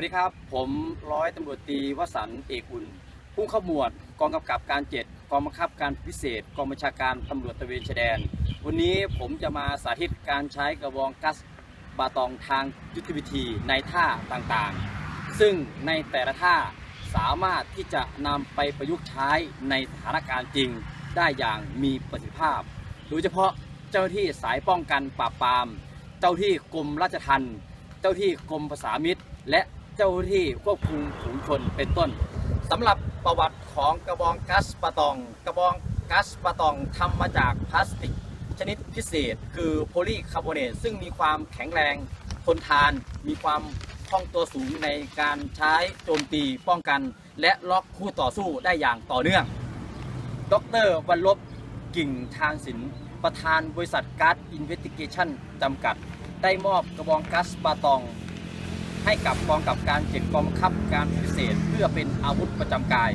วัสดีครับ ผมร้อยตำรวจตรีวสันต์เอกอุ่นผู้ขมวดกองกำกับการเจ็ดกองบังคับการพิเศษ กองบัญชาการตำรวจตะเวนชายแดน วันนี้ผมจะมาสาธิตการใช้กระบองกัสบาตองทางยุทธวิธีในท่าต่างๆ ซึ่งในแต่ละท่าสามารถที่จะนำไปประยุกต์ใช้ในสถานการณ์จริงได้อย่างมีประสิทธิภาพ โดยเฉพาะเจ้าหน้าที่สายป้องกันปราบปราม เจ้าที่กรมราชทัณฑ์ เจ้าที่กรมภาษามิตร และ เจ้าที่ควบคุมฝูงชนเป็นต้นสำหรับประวัติของกระบองกัสปะตอง กระบองกัสปะตองทำมาจากพลาสติกชนิดพิเศษ คือโพลีคาร์บอเนตซึ่งมีความแข็งแรงทนทาน มีความคล่องตัวสูงในการใช้โจมตีป้องกัน และล็อกคู่ต่อสู้ได้อย่างต่อเนื่อง ดรวันลบกิ่งทางศิลป์ประธานบริษัทการ์ดอินเวสติเกชันจำกัด ได้มอบกระบองกัสปาตอง ให้กับกองกับการเจ็ดกองบังคับการพิเศษ เพื่อเป็นอาวุธประจำกาย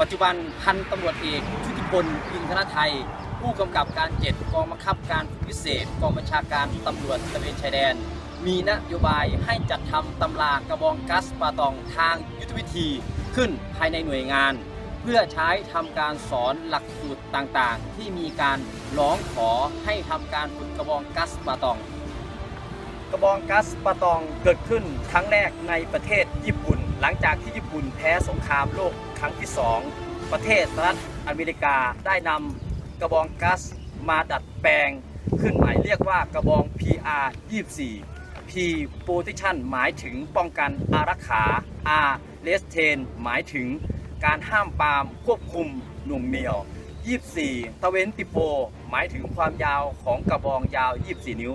ปัจจุบันพันตำรวจเอกชุติพลอินทรไทย ผู้กำกับการเจ็ดกองบังคับการพิเศษ กองบัญชาการตำรวจตะเวนชายแดน มีนโยบายให้จัดทำตำรากระบองกัสปาตองทางยุทธวิธีขึ้นภายในหน่วยงาน เพื่อใช้ทำการสอนหลักสูตรต่างๆ ที่มีการร้องขอให้ทำการฝึกกระบองกัสปาตอง กระบองกัสปาตองเกิดขึ้นครั้งแรกในประเทศญี่ปุ่น หลังจากที่ญี่ปุ่นแพ้สงครามโลกครั้งที่ 2 ประเทศสหรัฐอเมริกาได้นำกระบองกัสมาดัดแปลง ขึ้นใหม่เรียกว่ากระบอง PR 24 P Protection หมายถึงป้องกันอารักขา R Restrain หมายถึงการห้ามปามควบคุมหน่วงเหนี่ยว 24 ตะเวนติโป หมายถึงความยาวของกระบองยาว 24 นิ้ว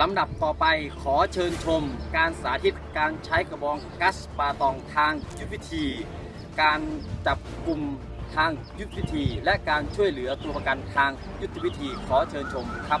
ลำดับต่อไปขอเชิญชม การสาธิตการใช้กระบองกัสปาตองทางยุทธวิธี การจับกลุ่มทางยุทธวิธี และการช่วยเหลือตัวประกันทางยุทธวิธีขอเชิญชมครับ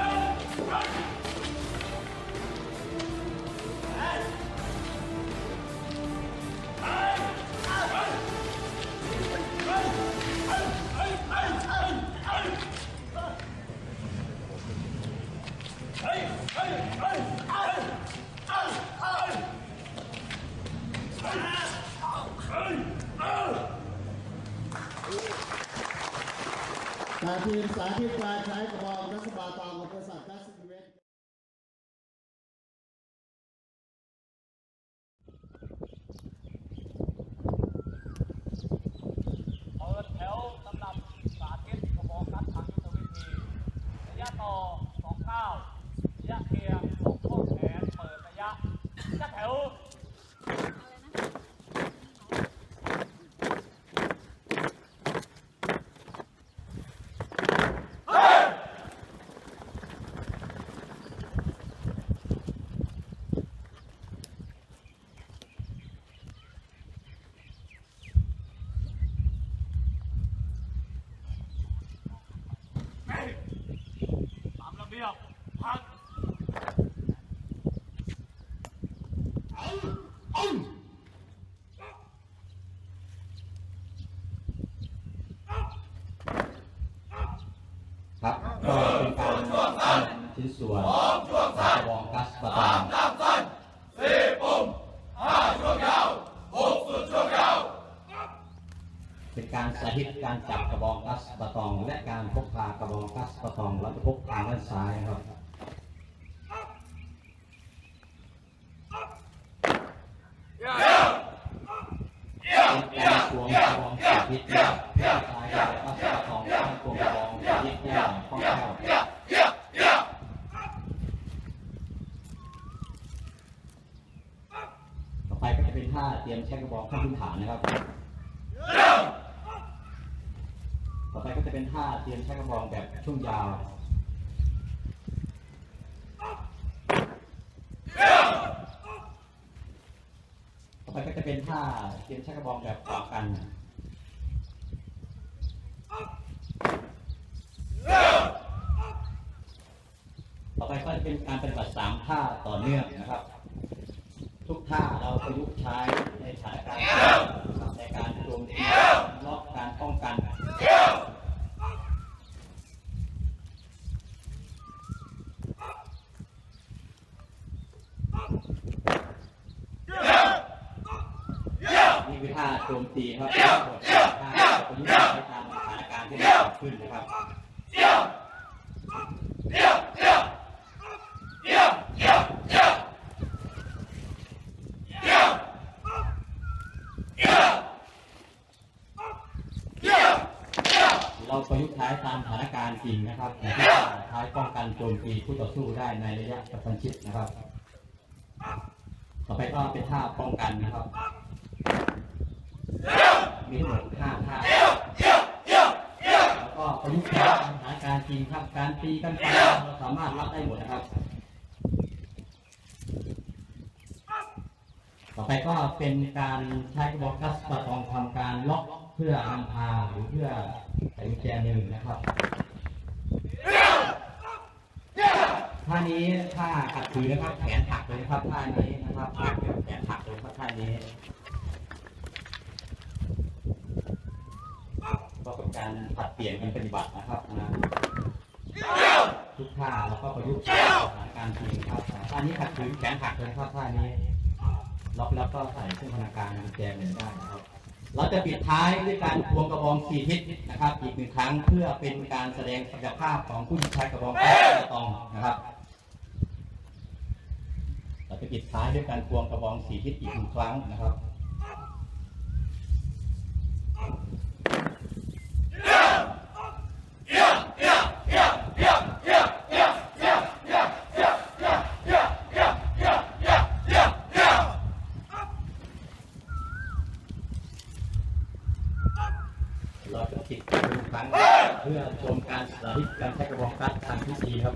ครับก็เป็นการชิ้นส่วนของช่วงสั้นวองกัสตามตามสั้นสี่ปุ่มห้าช่วงยาวหกสุดช่วงยาว เป็นการสาธิตการจับกระบองกัสประตอง และการพกพากระบองกัสประตองและพกพามด้านซ้ายครับเป็นการสวมกระบองสาธิตนะครับเพื่อใช้กัสปะตองตั้งตัวกระบองสาธิตได้อย่างคล่องแคล่ว ต่อไปก็จะเป็น ท่าเตรียมใช้กระบอกขั้นพื้นฐานนะครับ ต่อไปก็จะเป็นท่าเตรียมใช้กระบอกแบบช่วงยาวต่อไปก็จะเป็นท่าเตรียมชักกระบอกแบบขวากัน ต่อไปก็จะเป็นการปฏิบัติสามท่าต่อเนื่องนะครับ ทุกท่าเราประยุกต์ใช้ในสถานการณ์นะครับในการโจมตีล็อกการป้องกัน นี่คือท่าโจมตีครับท่าประยุกต์ใช้ตามสถานการณ์ที่มันเกิดขึ้นนะครับเราประยุกต์ใช้ตามสถานการณ์จริงนะครับในที่จะใช้ป้องกันโจมตีคู่ต่อสู้ได้ในระยะกระชั้นชิดนะครับ ต่อไปก็เป็นท่าป้องกันนะครับ มีทั้งหมดห้าท่าแล้วก็ประยุกต์ใช้ตามสถานการณ์จริงครับการตีกันฟันเราสามารถรับได้หมดนะครับ ต่อไปก็เป็นการใช้กระบอกกัสประตองทำการล็อกเพื่อนำพาหรือเพื่อใส่กุญแจหนึ่งนะครับท่านี้ท่าขัดขืนนะครับ แขนหักเลยนะครับท่านี้นะครับหักแบบแขนหักเลยครับท่านี้ ก็เป็นการผัดเปลี่ยนกันปฏิบัตินะครับนะทุกท่าแล้วก็ประยุกต์สถานการณ์จริงครับท่านี้ขัดขืนแขนหักเลยครับท่านี้ล็อกแล้วก็ใส่เครื่องพนักงานแจมือได้นะครับ เราจะปิดท้ายด้วยการควงกระบองสี่ทิศนะครับ อีกหนึ่งครั้งเพื่อเป็นการแสดงศักยภาพของผู้ใช้กระบองแก๊สกระตองนะครับเราจะปิดท้ายด้วยการควงกระบองสี่ทิศอีกหนึ่งครั้งนะครับ เราจะติดกันทุกครั้ง เพื่อชมการสาธิตการใช้กระบองกัดทางพิธีครับ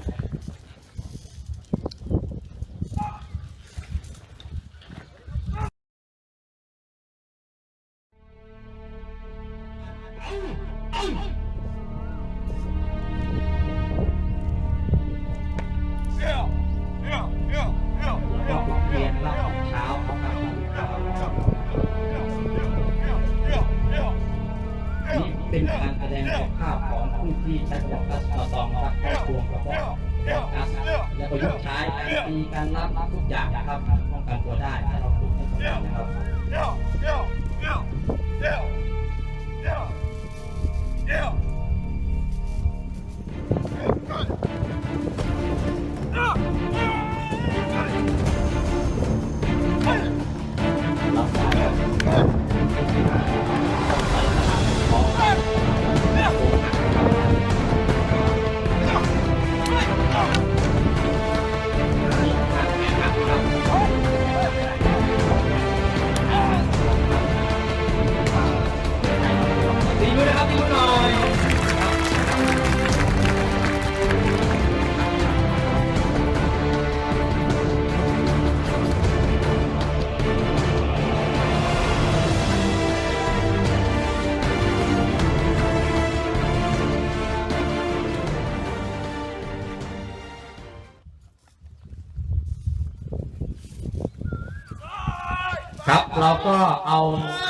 เราก็เอา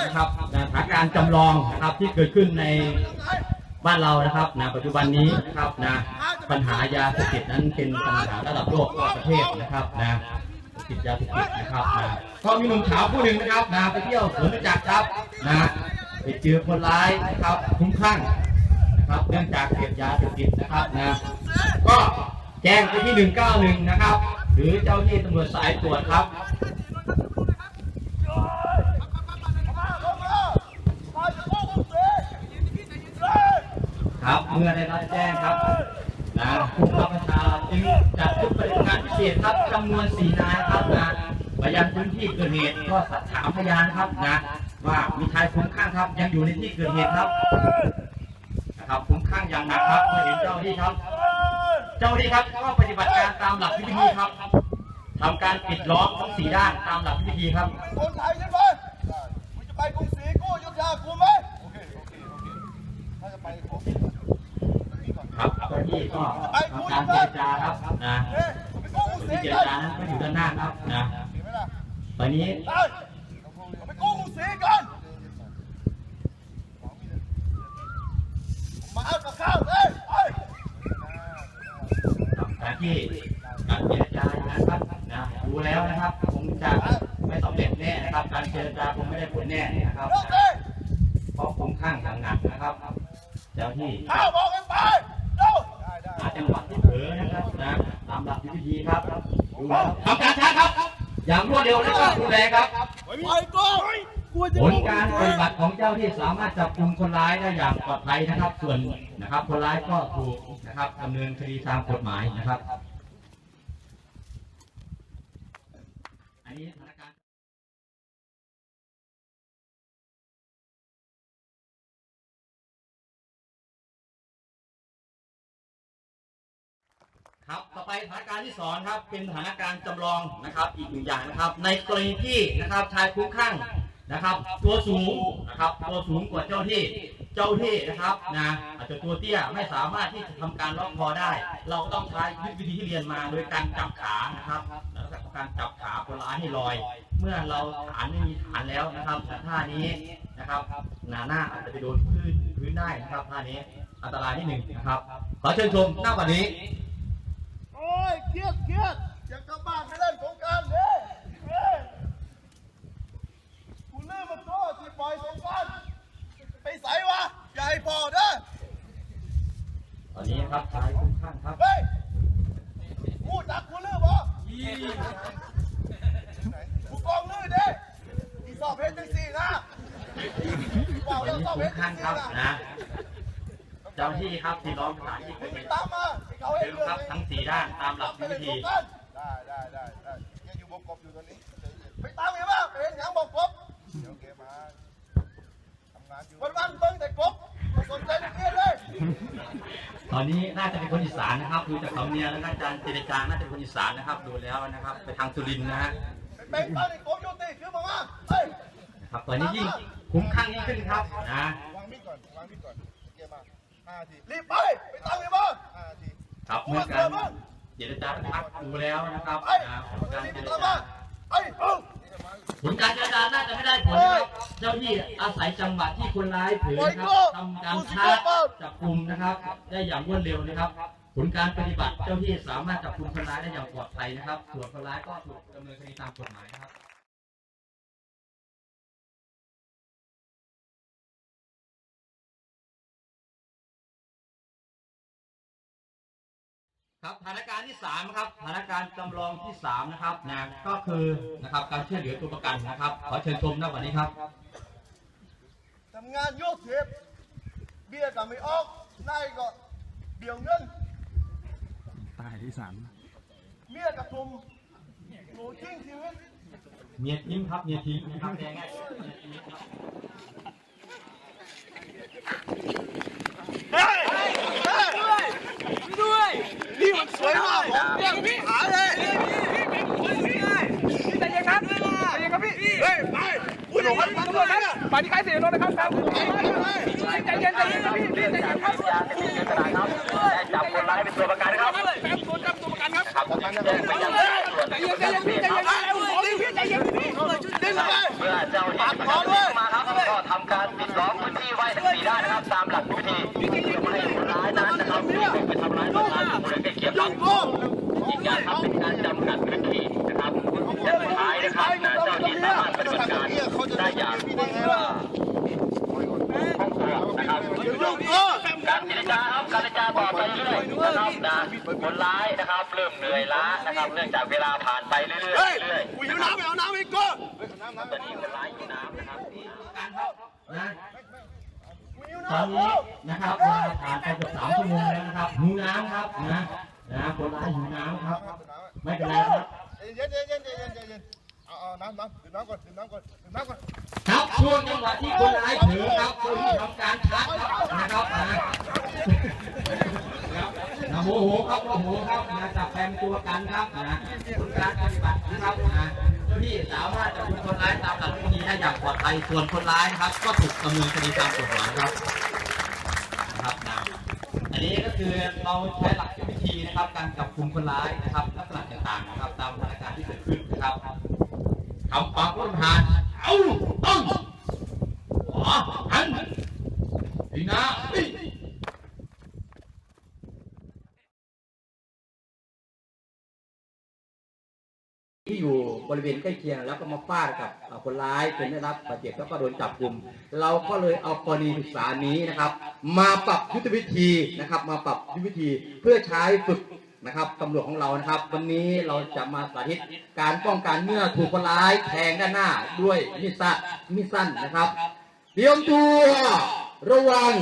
นะครับสถานการณ์จำลองนะครับที่เกิดขึ้นในบ้านเรานะครับนะปัจจุบันนี้นะครับนะปัญหายาเสพติดนั้นเป็นปัญหาระดับโลกทั่วประเทศนะครับนะติดยาเสพติดนะครับนะก็มีหนุ่มสาวผู้หนึ่งนะครับนะไปเที่ยวสวนจักรครับนะไปเจอคนร้ายนะครับคุ้มคลั่งนะครับเนื่องจากเสพยาเสพติดนะครับนะก็แจ้งไปที่ 191 นะครับ หรือเจ้าหน้าที่ตำรวจสายตรวจครับ ครับ เมื่อได้รับแจ้งครับนะผู้บังคับบัญชาจึงจัดชุดปฏิบัติการพิเศษครับจำนวน4นายครับนะไปยังพื้นที่เกิดเหตุก็สักถามพยานครับนะว่ามีชายคุ้มคลั่งครับ ยังอยู่ในที่เกิดเหตุครับนะครับคุ้มคลั่งอย่างหนักครับเมื่อเห็นเจ้าที่ครับ เจ้าที่ครับก็ปฏิบัติการตามหลักวิธีครับทำการปิดล้อมทั้งสี่ด้านตามหลักพิธีครับ ที่ก็ทำการเจรจาครับนะเฮ้ยไปกู้กรุงศรีที่เจรจานั้นก็อยู่ด้านหน้าครับนะเห็นไหมล่ะตอนนี้ไปกู้งสีกันมาเอากับข้าวเลยไปการที่การเจรจานะครับนะดูแล้วนะครับคงจะไม่สำเร็จแน่นะครับ การเจรจาคงไม่ได้ผลแน่นะครับเลิกเพราะคุ้มข้างอย่างหนักนะครับเจ้าที่ ข้าวบอกกันไปเร็ว หาจังหวะที่เผลอนะครับนะตามหลักวิธีครับดู แล้วทำการช้าครับ อย่างรวดเร็วและก็รุนแรงครับไปก่อนผลการปฏิบัติของเจ้าที่สามารถจับกลุ่มคนร้ายได้อย่างปลอดภัยนะครับ ส่วนนะครับ คนร้ายก็ถูกนะครับดำเนินคดีตามกฎหมายนะครับ อันนี้ ครับต่อไปสถานการณ์ที่สองครับเป็นสถานการณ์จำลองนะครับอีกหนึ่งอย่างนะครับ ในกรณีที่นะครับชายคลุ้มคลั่งนะครับ ตัวสูงนะครับตัวสูงกว่าเจ้าที่เจ้าที่นะครับนะอาจจะตัวเตี้ยไม่สามารถที่จะทำการล็อกคอได้ เราต้องใช้วิธีที่เรียนมาโดยการจับขานะครับแล้วก็กการจับขาคนร้ายให้ลอย เมื่อเราฐานไม่มีฐานแล้วนะครับท่านี้นะครับหน้าหน้าอาจจะไปโดนพื้นพื้นได้นะครับท่านี้อันตรายนิดหนึ่งนะครับขอเชิญชมหน้ากว่านี้ ยเครียดเครียดอยากกลับบ้านไปเล่นสงกรารเนี่ยเฮ้ยกูลืมมันโต้ที่ปล่อยสงกรารไปใส่วะอย่าให้พอเด้อตอนนี้ครับชายคุ้มข้างครับเฮ้ยกูจักกูลืมบ่กูกองลืมเด้อีสอบเพชรจังสี่นะเปล่าตอนเรื่องนี้สอบเพคุ้ชมรจัข้างงสี่ครับนะ นะ เจ้าหน้าที่ครับที่ล้อมสถานที่เกิดเหไปตุตามมาให้เขาให้เชิญเรื่องครับทั้งสี่ด้านตามหลักวิธีได้ได้ได้ได้ยังอยู่บกกบอยู่ตอนนี้ไปตามเห็นป่ะไปเห็นหยังบอกกบเดี๋ยวเกมาทำงานอยู่วันวันๆเบิ่งแต่กบไม่สนใจนักเรียนเลยตอนนี้น่าจะเป็นคนอีสานนะครับดูจากสำเนียงและการเจรจาน่าจะเป็นคนอีสานนะครับดูแล้วนะครับ ไปทางสุรินทร์นะฮะไปเป็นตอนนี้กบอยู่ตีคือบอกว่าเฮ้ยนะครับตอนนี้ยิ่งคุ้มข้างยิ่งขึ้นครับนะวางมีดก่อนวางมีดก่อนเกมา ห้านาทีรีบไป ไปตามเห็นป่ะห้านาทีครับเมื่อการเจรจาพักดูแล้วนะครับไอ้นะผลการรีบเจไปรตามจามาไอ้เอ้าผลการเจรจาน่าจะไม่ได้ผลนะครับเจ้าที่อาศัยจังหวะที่คนร้ายเผลอนะครับทำการชาร์จจับกลุ่มนะครับ ได้อย่างรวดเร็วนะครับ ผลการปฏิบัติเจ้าที่สามารถจับกลุ่มคนร้ายได้อย่างปลอดภัยนะครับส่วนคนร้ายก็ถูกดำเนินคดีตามกฎหมายนะครับ ครับสถานการณ์ที่สามครับสถานการณ์จำลองที่สามนะครับนะก็คือนะครับการช่วยเหลือตัวประกันนะครับ ขอเชิญชมหน้าวันนี้ครับทำงานโยกเทปเบี้ยก็ไม่ออกนายก็เดี่ยวเงินตายที่สามเมียกับทุมหนูทิ้งชีวิตเมียทิ้งครับเมียทิ้งนะครับแดงง่าย นี่มันสวยมากผมเรียกพี่หาเลยใจเย็นครับใจเย็นครับพี่เฮ้ยไปคุณหลงมันตำรวจครับไปที่ค่ายเสียรถนะครับครับใจเย็นใจเย็นครับพี่พี่ใจเย็นครับจับคนร้ายเป็นตัวประกันนะครับแป๊บตัวจับตัวประกันครับใจเย็นใจเย็นพี่ใจเย็นครับขอรีบพี่ใจเย็นพี่ดิ้นเลยเมื่อเจ้าหน้าที่ประจำที่มาครับก็ทำการปิดล้อมพื้นที่ไว้ทั้งสี่ด้านนะครับตามหลักวิธี อีกอย่างครับเป็นการจำกัดพื้นที่นะครับและสุดท้ายนะครับนะเจ้าหน้าที่สามารถปฏิบัติการได้อย่างคล่องตัวนะครับการเจรจาครับการเจรจาต่อไปเรื่อยนะครับนะคนร้ายนะครับเริ่มเหนื่อยล้านะครับเนื่องจากเวลาผ่านไปเรื่อยๆเฮ้ยเรื่อยกูหิวน้ำไปเอาน้ำอีกก็ๆตอนนี้คนร้ายอยู่น้ำนะครับตอนนี้นะครับเวลาผ่านไปเกือบสามชั่วโมงแล้วนะครับหิวน้ำครับนะ นะคนร้ายหิวน้ำครับ ไม่เป็นไรครับ เย็นเย็นเย็นเย็นเย็นอ๋อน้ำน้ำดื่น้ำก่อนดื่น้ำก่อนน้ำก่อนครับช่วงจังหวะที่คนร้ายถือครับคนทำการชาร์จนะครับนะโมโหครับโมโหครับนะจับแปนตัวกันครับนะการปฏิบัตินะครับนะที่สามารถจับคนร้ายตามหลักวิธีได้อย่างปลอดภัยส่วนคนร้ายครับ ก็ถูกดำเนินคดีตามกฎหมายครับ อันนี้ก็คือเราใช้หลักวิธีนะครับ การจับกลุ่มคนร้ายนะครับ ลักษณะต่างๆนะครับ ตามสถานการณ์ที่เกิดขึ้นนะครับคำความรุนทานเอาต้องหัวหันดีนะ ที่อยู่บริเวณใกล้เคียงแล้วก็มาฟาดกับคนร้ายจนได้รับบาดเจ็บแล้วก็โดนจับกลุ่ม เราก็เลยเอากรณีศึกษานี้นะครับ มาปรับยุทธวิธีนะครับ มาปรับยุทธวิธีเพื่อใช้ฝึกนะครับตำรวจของเรานะครับ วันนี้เราจะมาสาธิตการป้องกันเมื่อถูกคนร้ายแทงด้านหน้าด้วยมีดสั้นมีดสั้นนะครับเตรียมตัวระวัง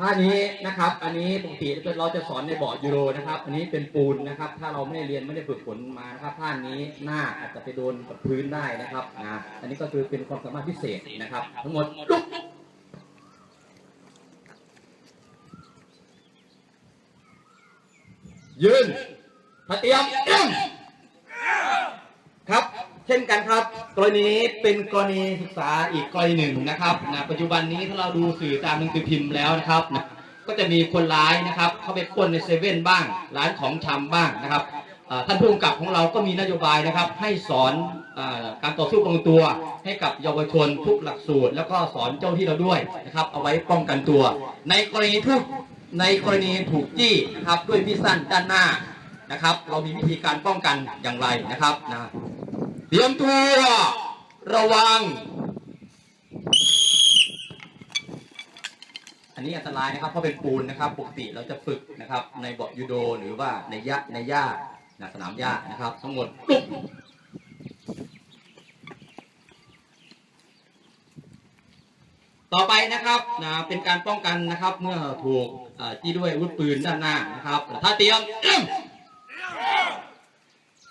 ท่านี้นะครับ อันนี้ปกติเราจะสอนในเบาะยูโรนะครับ อันนี้เป็นปูนนะครับ ถ้าเราไม่ได้เรียนไม่ได้ฝึกฝนมานะครับท่านี้หน้าอาจจะไปโดนกับพื้นได้นะครับนะอันนี้ก็คือเป็นความสามารถพิเศษนะครับ ทั้งหมดลุกยืนเตรียมครับ เช่นกันครับ กรณีนี้เป็นกรณีศึกษาอีกกรณีหนึ่งนะครับนะปัจจุบันนี้ถ้าเราดูสื่อตามหนังสือพิมพ์แล้วนะครับนะก็จะมีคนร้ายนะครับเข้าไปป้นในเซเว่นบ้าง ร้านของชำบ้างนะครับท่านผู้กำกับของเราก็มีนโยบายนะครับ ให้สอนอการต่อสู้ป้องตัวให้กับเยาวชนทุกหลักสูตร แล้วก็สอนเจ้าที่เราด้วยนะครับ เอาไว้ป้องกันตัว ในกรณีทุกในกรณีถูกจี้นะครับด้วยมีดสั้นด้านหน้านะครับ เรามีวิธีการป้องกันอย่างไรนะครับนะ เตรียมตัวระวัง อันนี้อันตรายนะครับเพราะเป็นปูนนะครับปกติเราจะฝึกนะครับ ในบาะยูโดหรือว่าในยะในหญ้าสนามหญ้านะครับ ทั้งหมดลุกต่อไปนะครับนะเป็นการป้องกันนะครับ เมื่อถูกจี้ด้วยอาวุธปืนด้านหน้านะครับถ้าเตรียม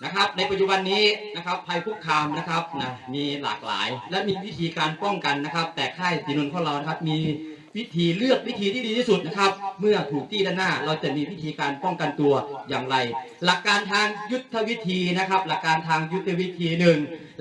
นะครับ ในปัจจุบันนี้นะครับภัยคุกคามนะครับนะมีหลากหลาย และมีวิธีการป้องกันนะครับ แต่ค่ายสีนนของเรานะครับมี วิธีเลือกวิธีที่ดีที่สุดนะครับ เมื่อถูกที่ด้านหน้า เราจะมีวิธีการป้องกันตัวอย่างไร หลักการทางยุทธวิธีนะครับ หลักการทางยุทธวิธีหนึ่ง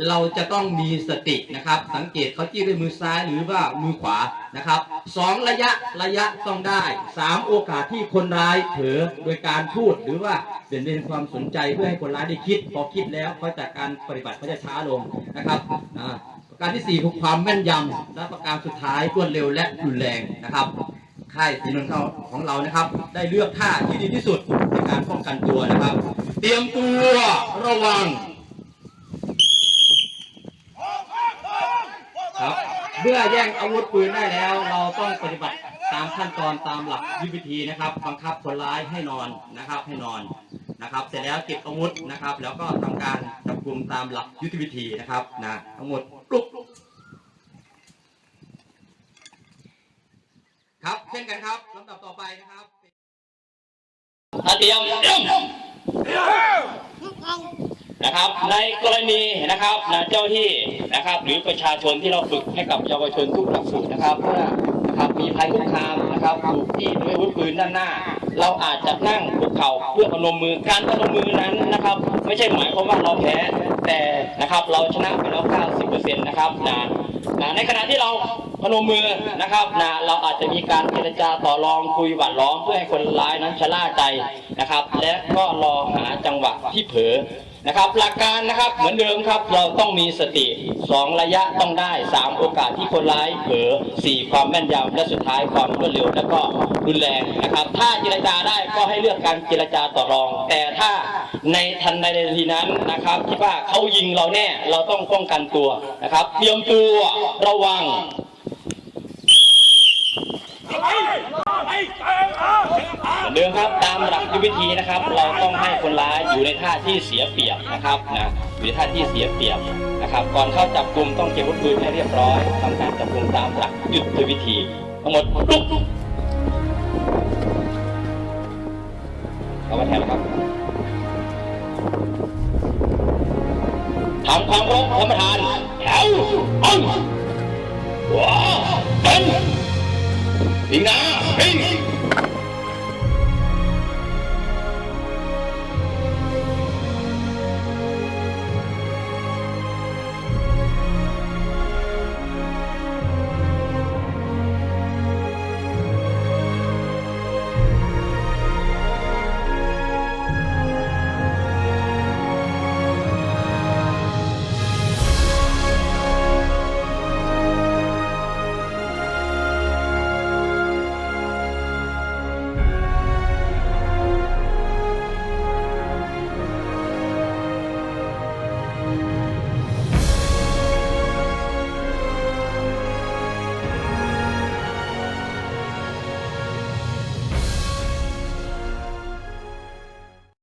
เราจะต้องมีสตินะครับ สังเกตเขาจี้ด้วยมือซ้ายหรือว่ามือขวานะครับสองระยะระยะต้องได้สามโอกาสที่คนร้ายเผลอโดยการพูดหรือว่าเปลี่ยนเป็นความสนใจเพื่อให้คนร้ายได้คิด พอคิดแล้วเขาแต่การปฏิบัติเขาจะช้าลงนะครับอ่า การที่ 4 คือความแม่นยำและประการสุดท้ายรวดเร็วและรุนแรงนะครับค่ายสีนนท์ของเรานะครับ ได้เลือกท่าที่ดีที่สุดในการป้องกันตัวนะครับ เตรียมตัวระวังครับเมื่อแย่งอาวุธปืนได้แล้ว เราต้องปฏิบัติตามขั้นตอนตามหลักยุทธวิธีนะครับบังคับคนร้ายให้นอนนะครับ ให้นอนนะครับ เสร็จแล้วเก็บอาวุธนะครับ แล้วก็ทำการจับกลุ่มตามหลักยุทธวิธีนะครับนะทั้งหมด ลุกครับเช่นกันครับลำดับต่อไปนะครับเดียมนะครับ ในกรณีนะครับนะเจ้าที่นะครับ หรือประชาชนที่เราฝึกให้กับเยาวชนทุกหลักสูตรนะครับเมื่อนะครับมีภัยคุกคามนะครับถูกที่ด้วยอาวุธปืนด้านหน้า เราอาจจะนั่งคุกเข่าเพื่อพนมมือการพนมมือนั้นนะครับ ไม่ใช่หมายความว่าเราแพ้ แต่นะครับเราชนะไปแล้ว 90%นะครับนะนะในขณะที่เราพนมมือนะครับนะเราอาจจะมีการเจรจาต่อรองคุยหวัดล้อมเพื่อให้คนร้ายนั้นชะล่าใจนะครับ และก็รอหาจังหวะที่เผลอนะครับหลักการนะครับเหมือนเดิมครับเราต้องมีสติ 2 ระยะต้องได้ 3 โอกาสที่คนร้ายเผลอ4 ความแม่นยำและสุดท้ายความรวดเร็ว แล้วก็ รุนแรงนะครับ ถ้าเจรจาได้ก็ให้เลือกการเจรจาต่อรอง แต่ถ้าในทันในนาทีนั้นนะครับคิดว่าเขายิงเราแน่เราต้องป้องกันตัวนะครับเตรียมตัวระวังเดิมครับตามหลักยุทธวิธีนะครับ เราต้องให้คนร้ายอยู่ในท่าที่เสียเปรียบนะครับนะอยู่ท่าที่เสียเปรียบนะครับ ก่อนเข้าจับกลุ่มต้องเก็บวัตถุให้เรียบร้อยทำการจับกลุ่มตามหลักยุทธวิธี ทั้งหมดทุก มาแทนครับทำความรบธรรมทานแถวอังหัวเป็นอิงนาปิง